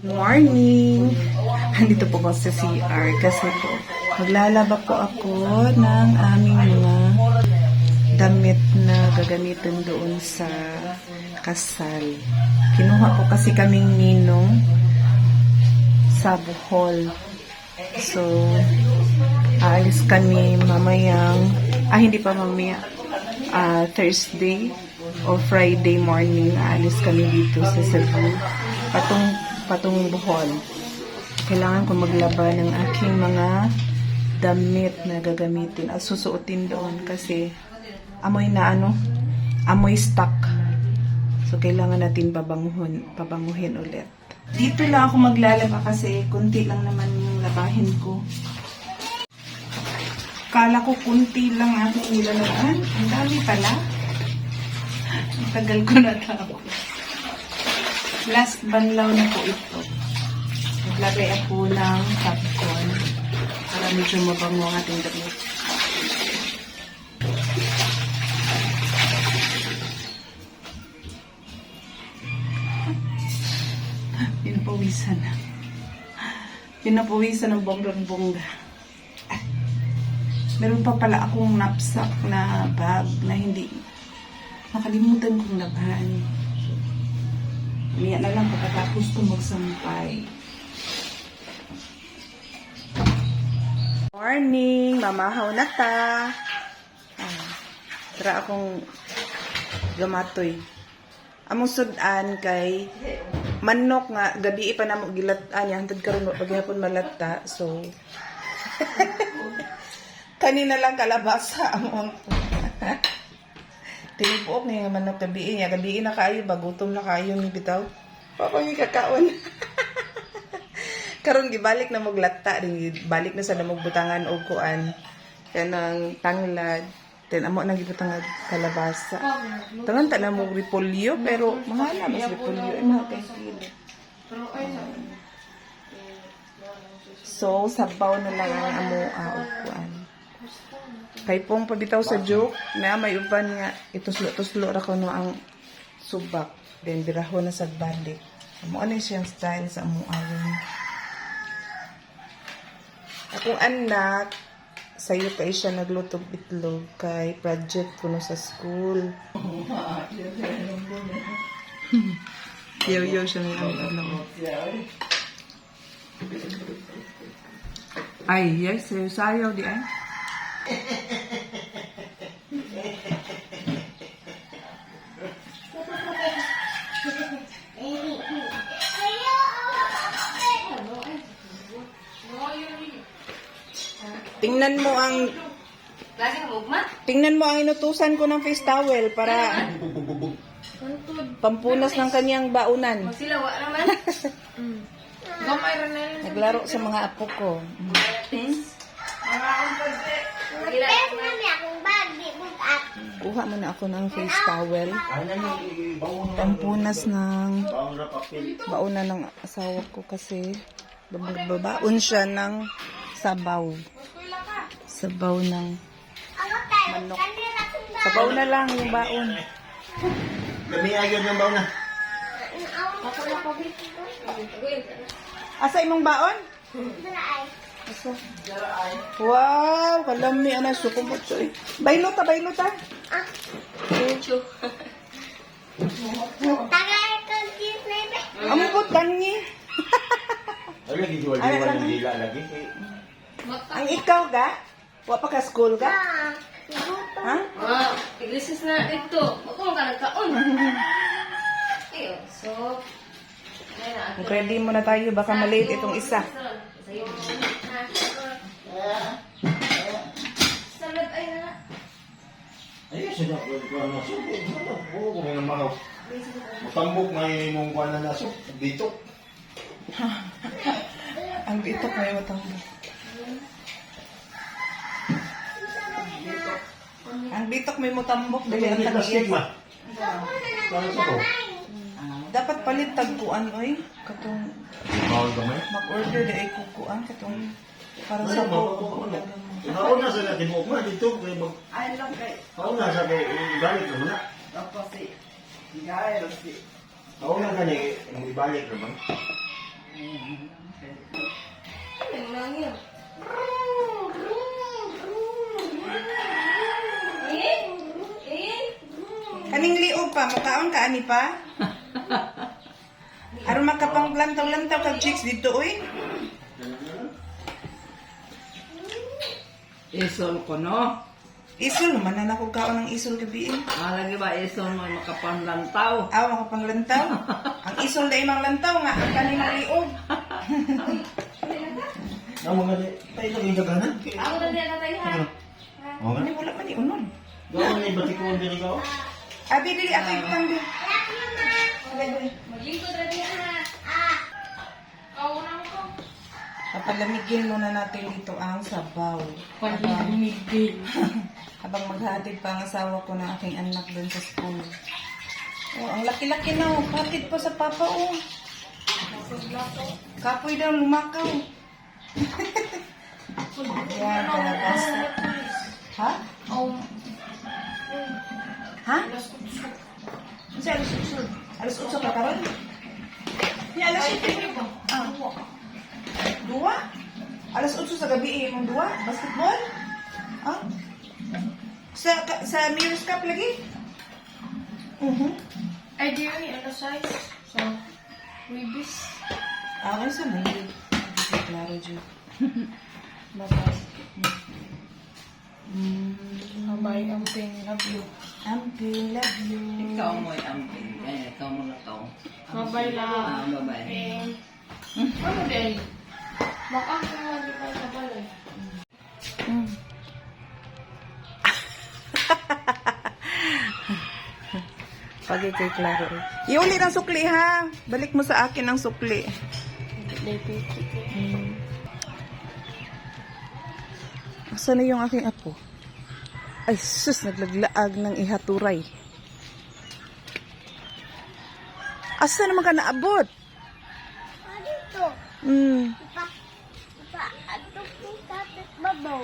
Morning! Andito po ako sa CR kasi po maglalaba po ako ng aming mga damit na gagamitin doon sa kasal. Kinuha po kasi kaming ninong sa Bohol. So, aalis kami mamayang, ah hindi pa mamaya, ah, Thursday o Friday morning, aalis kami dito sa Cebu. Patong, patong Bohol. Kailangan ko maglaba ng aking mga damit na gagamitin at susuotin doon kasi amoy na ano, amoy stock. So, kailangan natin babanguhin, pabanguhin ulit. Dito lang ako maglalaba kasi kunti lang naman yung labahin ko. Kala ko kunti lang aking nilalaban. Ang dami pala. Ang tagal ko na tapos. Last banlaw na po ito. Naglagay ako ng popcorn para medyo mabango ang ating damit. Pinapawisan na. Pinapawisan ng bonggang-bongga. Meron pa pala akong knapsack na bag na hindi nakalimutan kong labahan. Niya na lang pagkatapos ko magsampay. Morning! Mamahaw na ta! Ah, tara akong gamatoy. Among sudan kay manok nga gabi pa namo gilat-an niya hantod karon paghapon malatta so kanina lang kalabasa among Tinubuok niya nga manok gabi niya gabi na kayo bagutom na kayo ni bitaw. Papa ni kakaon. Karon gibalik na mo glatta rin. Balik na sa namog butangan og kuan. Kanang tanglad. Then amo nang gibutang nga kalabasa. Tangan ta na mo repolyo pero mahala mas repolyo ay mga kay kilo. So sabaw na lang ang amo ah, kuan. Kay pong pabitaw sa joke na may uban nga ituslo-tuslo ra ko ang subak. Then birahon na sa balik. Amo ano siyang style sa amo ayon. Akong anak, sa'yo kay siya naglutog itlog kay project ko sa school. Yaw-yaw siya ng mo. Ay, yes, sayo sayaw di ay. Tingnan mo ang tingnan mo ang inutusan ko ng face towel para pampunas ng kanyang baunan. Magsilawa naman. Gamay rin na yun. Naglaro sa mga apo ko. Gila. Kuha mo na ako ng face towel. Pampunas ng baunan ng asawa ko kasi babaon siya ng sabaw. Sabaw ng manok. Sabaw na lang yung baon. Gabi agad ng baon na. Asa imong baon? Asa? Wow, kalami ana sukumot choy. Baylo ta, baylo ta. Mucho. Amubot kangi. Ay, lagi jual-jual ng dila lagi. Ang ikaw ga? Wa pa ka school ga? Ha? Ah, iglisis na ito. Ako ka nagkaon. Ayo, so... Na. Ready mo na tayo, baka malate itong isa. Salad ay na. Ay, sada ko ko na. Oo, kung nga mga Matambok may mong kuan na naso dito. Ang bitok may matang. Ang bitok may mutambok dili ang tagiit. Dapat palit tagkuan oy katong. Mag-order dai kukuan katong para sa buko. Nauna sa natin mo ko dito kay mag Ay lang kay. Nauna sa kay galit mo na. Tapos si Gael si. Nauna gani mm, ang ibalik ra man. Ang nangyo. Ibalik naman. ani pa? Aron makapang lantaw-lantaw kag chicks dito oy. Isol ko, no? Isol man na nako kaon ng isol gabi. eh. Ah, lagi ba isol mo makapanlantaw? Aw makapang lantaw. ang isol dai mang lantaw nga ang kani mang liog. Na mga di, tayo lang yung gaganan. Ako na din natay ha. Oo nga. Ani wala man ni unon. Gawin niya batikon din ikaw. Abi dili ako itang di. Maglingkod na din ha. Ah. Kauna mo ko. Papalamigin muna natin dito ang sabaw. Palamigin. Habang maghatid pa ang asawa ko ng aking anak doon sa school. Oh, ang laki-laki na oh. Hatid pa sa papa oh. Kapoy daw lumakaw. Yan, kalabasa. Ha? Oh. Ha? Ano sa alas utso? Alas utso ka karon? Ni alas utso ba? Ah. Dua? Alas utso sa gabi eh, mong dua? Basketball? Ah? Sa sa Mirror's Cup lagi? Mhm. Ay, di yun ano size? So, ribis. Ah, ano sa may? Hindi ko klaro dyan. Babay. Mm. Babay ang ping love you. Amping, love you. Ikaw mo amping. Eh, ikaw mo lakaw. Babay Ah, lang. babay. Ping. Ano din? Baka ako naman di pa sa balay. Mm. Pag kay klaro eh. Iuli ng sukli ha. Balik mo sa akin ang sukli. Mm. Asa na yung aking? Ay, sus, naglaglaag ng ihaturay. Asa naman ka naabot? Dito, Hmm. pa, pa, ato kong kapit babaw.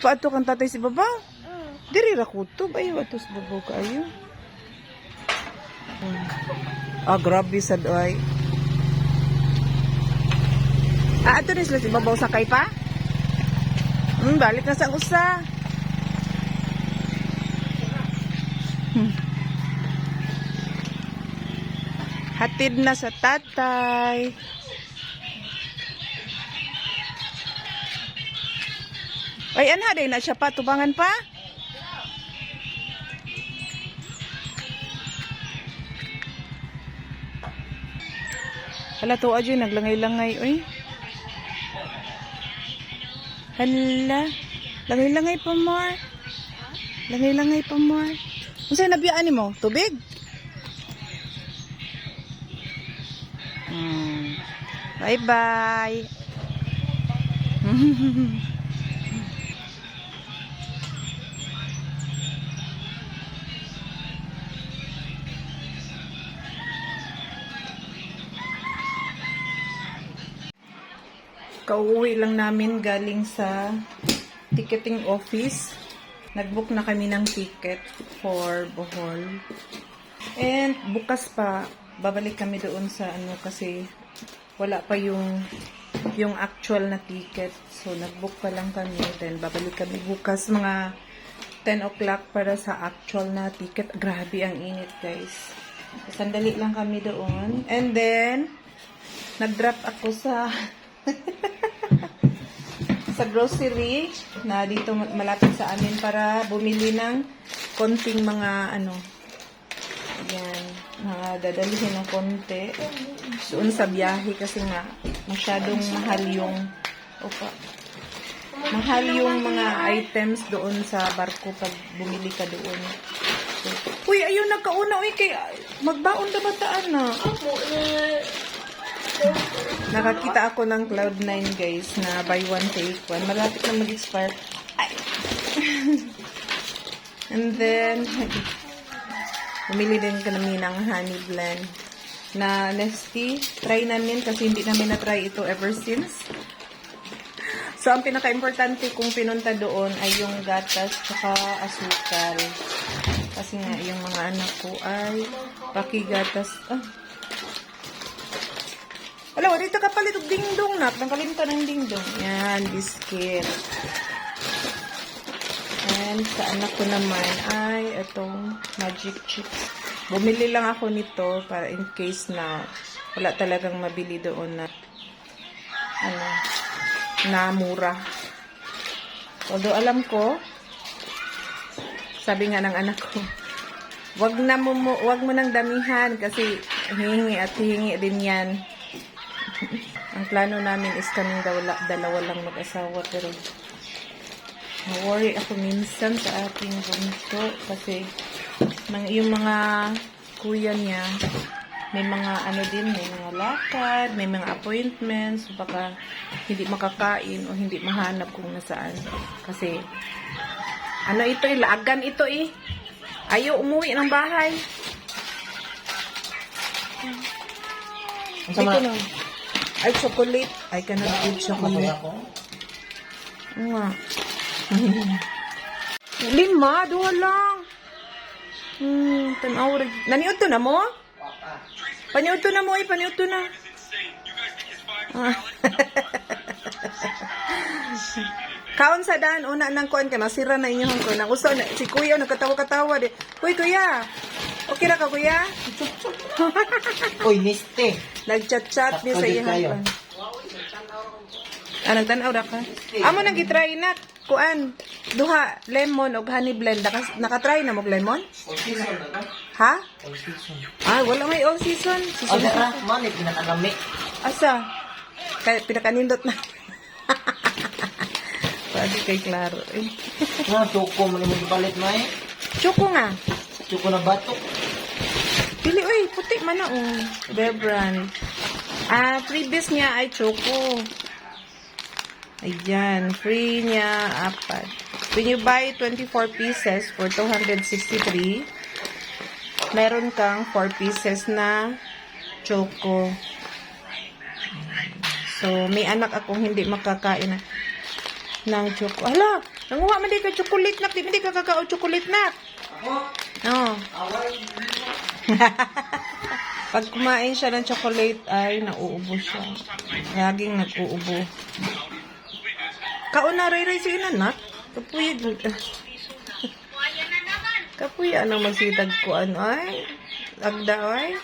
Paato kang tatay si Babaw? Mm. Diri ra ko to. Bayo ato si Babaw kaayo. Ah, grabe sad oy. Ah, ato rin sila si Babaw sakay pa? Hmm, balik na sa usa. Hatid na sa tatay. Ay, anha day na siya pa. Tubangan pa? Hala to adyo, naglangay-langay. Uy. Hala. Langay-langay pa more. Langay-langay pa more. Kung sa'yo nabiyaan mo? Tubig? Bye-bye. Kauwi lang namin galing sa ticketing office. Nagbook na kami ng ticket for Bohol. And bukas pa, babalik kami doon sa ano kasi wala pa yung yung actual na ticket. So nagbook pa lang kami. Then babalik kami bukas mga 10 o'clock para sa actual na ticket. Grabe ang init guys. Sandali lang kami doon. And then, nag-drop ako sa sa grocery na dito malapit sa amin para bumili ng konting mga ano yan mga dadalhin ng konti doon sa biyahe kasi nga masyadong mahal yung opa mahal yung mga items doon sa barko pag bumili ka doon so, uy ayun nagkauna uy kay magbaon na bataan na. Nakakita ako ng Cloud9 guys na buy one take one. Malapit na mag-expire. And then, bumili din kami ng honey blend na Nesty. Try namin kasi hindi namin na-try ito ever since. So, ang pinaka-importante kong pinunta doon ay yung gatas tsaka asukal. Kasi nga, yung mga anak ko ay pakigatas. Ah, alam dito ka palit dingdong na. Nangkalimutan ng dingdong. Yan, biscuit. And sa anak ko naman ay itong magic chips. Bumili lang ako nito para in case na wala talagang mabili doon na ano, na mura. Although alam ko, sabi nga ng anak ko, wag na mo, wag mo nang damihan kasi hihingi at hihingi din yan. Ang plano namin is kaming dalawa lang mag-asawa pero na-worry ako minsan sa aking bunso kasi yung mga kuya niya may mga ano din, may mga lakad, may mga appointments, baka hindi makakain o hindi mahanap kung nasaan. Kasi, ano ito eh, laagan ito eh. Ayaw umuwi ng bahay. Dito na. Ay, chocolate. I cannot eat chocolate. Nga. Lima, duha lang. Hmm, tanaw rin. Naniod to na mo? Paniod to na mo, eh, paniod to na. Ah. Kaon sa daan, una nang kuan ka, nasira na inyong ko. Nagusto, na, si kuya, nagkatawa-katawa. Di. Uy, kuya. Okay ra ka, kuya? Uy, niste. Nag-chat-chat niya sa iyong kuan. Ah, nagtanaw ra ka? Amo nang gitry na. Kuan, duha, lemon o honey blend. Naka, nakatry na mo lemon? Ha? Ah, wala may all season. Season dara, man, pinakanami. Asa? Kaya pinakanindot na. Pwede kay Claro. Eh. Nga, tuko mo naman ipalit mo eh. Choco nga. Tuko na batok. Pili, uy, puti man na, oh. Bear brand. Ah, previous niya ay choco. Ayan, free niya, apat. When you buy 24 pieces for 263, meron kang 4 pieces na choco. So, may anak akong hindi makakain na ng choco. Hala, nanguha man di ka chocolate nak, di man di ka kakao chocolate nak. Oo. Pag kumain siya ng chocolate ay nauubo siya. Laging nag-uubo. Kauna ray ray si inanak. Kapuya Kapuya ano magsitag ko ano ay. Agda ay.